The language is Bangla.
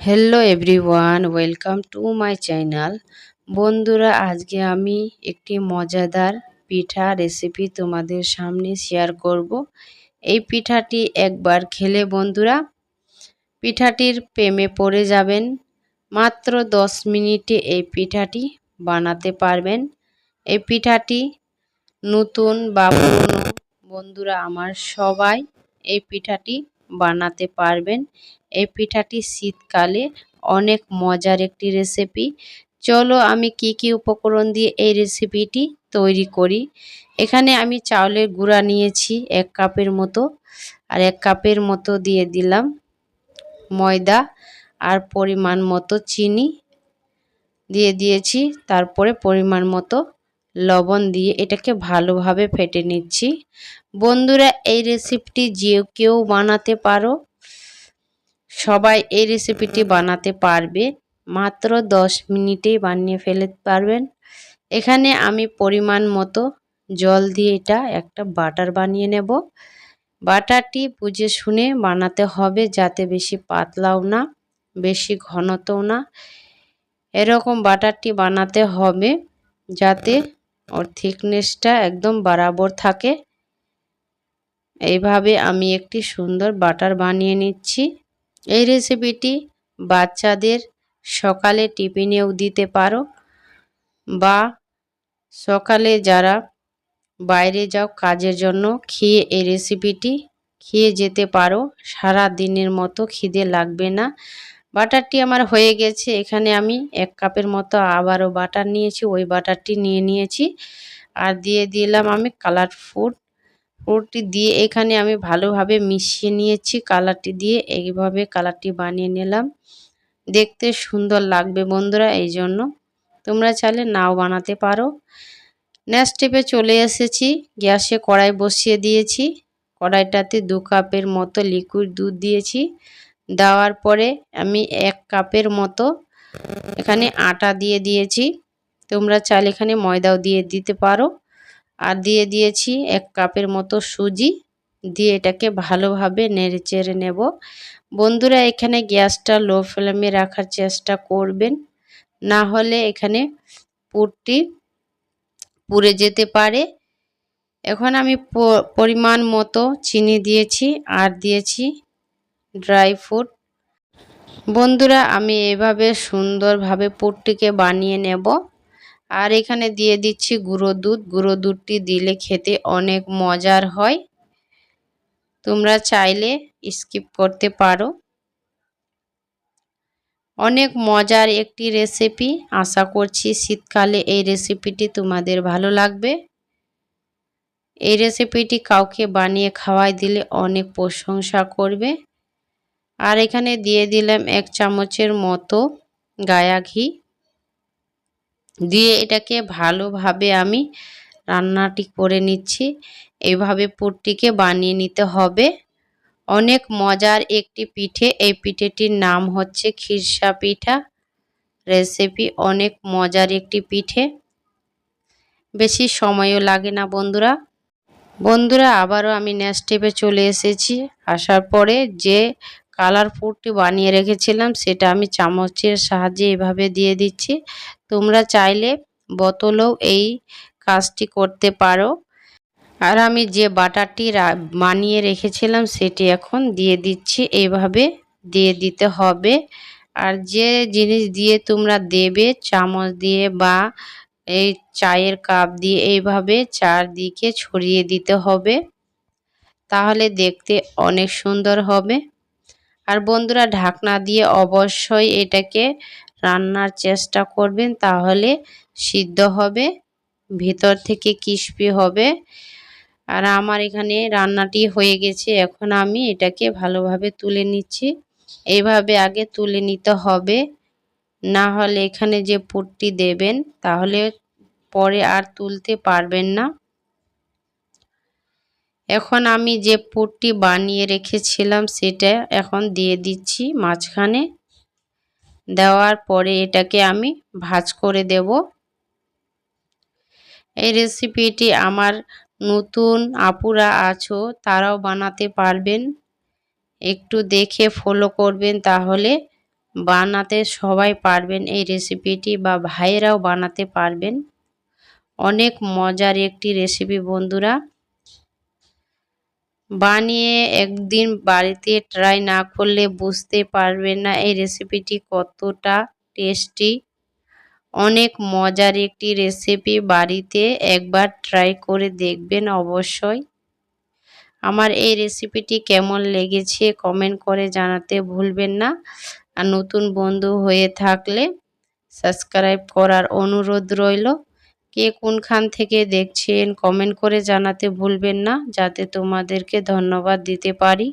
Hello everyone welcome to my channel বন্ধুরা, আজকে আমি একটি মজাদার পিঠা রেসিপি তোমাদের সামনে শেয়ার করব। এই পিঠাটি একবার খেলে বন্ধুরা, পিঠাটির প্রেমে পড়ে যাবেন। মাত্র দশ মিনিটে এই পিঠাটি বানাতে পারবেন। এই পিঠাটি নতুন বা বন্ধুরা, আমার সবাই এই পিঠাটি বানাতে পারবেন। এই পিঠাটি শীতকালে অনেক মজার একটি রেসিপি চলো আমি কি কি উপকরণ দিয়ে এই রেসিপিটি তৈরি করি। এখানে আমি চাউলের গুঁড়া নিয়েছি এক কাপের মতো আর এক কাপের মতো দিয়ে দিলাম ময়দা আর পরিমাণ মতো চিনি। দিয়ে দিয়েছি তারপরে পরিমাণ মতো লবণ দিয়ে এটাকে ভালোভাবে ফেটে নিচ্ছি। বন্ধুরা, এই রেসিপিটি যে কেউ বানাতে পারো সবাই এই রেসিপিটি বানাতে পারবে। মাত্র দশ মিনিটেই বানিয়ে ফেলতে পারবেন। এখানে আমি পরিমাণ মতো জল দিয়ে এটা একটা বাটার বানিয়ে নেব। বাটারটি বুঝে শুনে বানাতে হবে যাতে বেশি পাতলাও না, বেশি ঘনতও না। এরকম বাটারটি বানাতে হবে যাতে ওর থিকনেসটা একদম বরাবর থাকে। এইভাবে আমি একটি সুন্দর বাটার বানিয়ে নিচ্ছি। এই রেসিপিটি বাচ্চাদের সকালে টিফিনেও দিতে পারো বা সকালে যারা বাইরে যাও কাজের জন্য খেয়ে এই রেসিপিটি খেয়ে যেতে পারো। সারা দিনের মতো খিদে লাগবে না। বাটারটি আমার হয়ে গেছে। এখানে আমি এক কাপের মতো আবারও বাটার নিয়েছি। ওই বাটারটি নিয়ে নিয়েছি। আর দিয়ে দিলাম আমি কালার ফুড পুরোটি দিয়ে এখানে আমি ভালোভাবে মিশিয়ে নিয়েছি, কালারটি দিয়ে এইভাবে কালারটি বানিয়ে নিলাম। দেখতে সুন্দর লাগবে বন্ধুরা এই জন্য তোমরা চাইলে নাও বানাতে পারো। নেক্সট স্টেপে চলে এসেছি, গ্যাসে কড়াই বসিয়ে দিয়েছি। কড়াইটাতে দু কাপের মতো লিকুইড দুধ দিয়েছি। দেওয়ার পরে আমি এক কাপের মতো এখানে আটা দিয়ে দিয়েছি। তোমরা চাইলে এখানে ময়দাও দিয়ে দিতে পারো। আর দিয়ে দিয়েছি এক কাপের মতো সুজি। দিয়ে এটাকে ভালোভাবে নেড়ে চেড়ে নেব। বন্ধুরা, এখানে গ্যাসটা লো ফ্লেমে রাখার চেষ্টা করবেন। না হলে এখানে পুরটি পুড়ে যেতে পারে। এখন আমি পরিমাণ মতো চিনি দিয়েছি আর দিয়েছি ড্রাই ফ্রুট। বন্ধুরা, আমি এভাবে সুন্দরভাবে পুরটিকে বানিয়ে নেব। আর এখানে দিয়ে দিচ্ছি গুঁড়ো দুধ। গুঁড়ো দুধটি দিলে খেতে অনেক মজার হয়। তোমরা চাইলে স্কিপ করতে পারো। অনেক মজার একটি রেসিপি। আশা করছি শীতকালে এই রেসিপিটি তোমাদের ভালো লাগবে। এই রেসিপিটি কাউকে বানিয়ে খাওয়াই দিলে অনেক প্রশংসা করবে। আর এখানে দিয়ে দিলাম এক চামচের মতো গায়া ঘি। দিয়ে এটাকে ভালোভাবে আমি রান্নাটি করে নিচ্ছি। এইভাবে পুরটিকে বানিয়ে নিতে হবে। অনেক মজার একটি পিঠে। এই পিঠেটির নাম হচ্ছে খিরসা পিঠা। রেসিপি অনেক মজার একটি পিঠে। বেশি সময়ও লাগে না, বন্ধুরা। বন্ধুরা, আবারও আমি নেক্সট স্টেপে চলে এসেছি। আসার পরে যে কালার ফুডটি বানিয়ে রেখেছিলাম, সেটা আমি চামচের সাহায্যে এভাবে দিয়ে দিচ্ছি। তোমরা চাইলে বোতলেও এই কাজটি করতে পারো। আর আমি যে বাটারটি বানিয়ে রেখেছিলাম, সেটি এখন দিয়ে দিচ্ছি এইভাবে দিয়ে দিতে হবে। আর যে জিনিস দিয়ে তোমরা দেবে, চামচ দিয়ে বা এই চায়ের কাপ দিয়ে, এইভাবে চারদিকে ছড়িয়ে দিতে হবে। তাহলে দেখতে অনেক সুন্দর হবে। আর বন্ধুরা, ঢাকনা দিয়ে অবশ্যই এটাকে রান্নার চেষ্টা করবেন, তাহলে সিদ্ধ হবে, ভিতর থেকে ক্রিস্পি হবে। আর আমার এখানে রান্নাটি হয়ে গেছে, এখন আমি এটাকে ভালোভাবে তুলে নিচ্ছি। এইভাবে আগে তুলে নিতে হবে, না হলে এখানে যে পুটটি দেবেন, তাহলে পরে আর তুলতে পারবেন না। এখন আমি যে পুরটি বানিয়ে রেখেছিলাম সেটা এখন দিয়ে দিচ্ছি মাঝখানে। দেওয়ার পরে এটাকে আমি ভাজ করে দেব। এই রেসিপিটি আমার নতুন আপুরা আছো তারাও বানাতে পারবেন। একটু দেখে ফলো করবেন তাহলে বানাতে সবাই পারবেন এই রেসিপিটি বা ভাইয়েরাও বানাতে পারবেন। অনেক মজার একটি রেসিপি বন্ধুরা। বানিয়ে একদিন বাড়িতে ট্রাই না করলে বুঝতে পারবেন না এই রেসিপিটি কতটা টেস্টি অনেক মজার একটি রেসিপি বাড়িতে একবার ট্রাই করে দেখবেন অবশ্যই। আমার এই রেসিপিটি কেমন লেগেছে কমেন্ট করে জানাতে ভুলবেন না। আর নতুন বন্ধু হয়ে থাকলে সাবস্ক্রাইব করার অনুরোধ রইল। কে কোনখান থেকে দেখছেন কমেন্ট করে জানাতে ভুলবেন না যাতে তোমাদেরকে ধন্যবাদ দিতে পারি।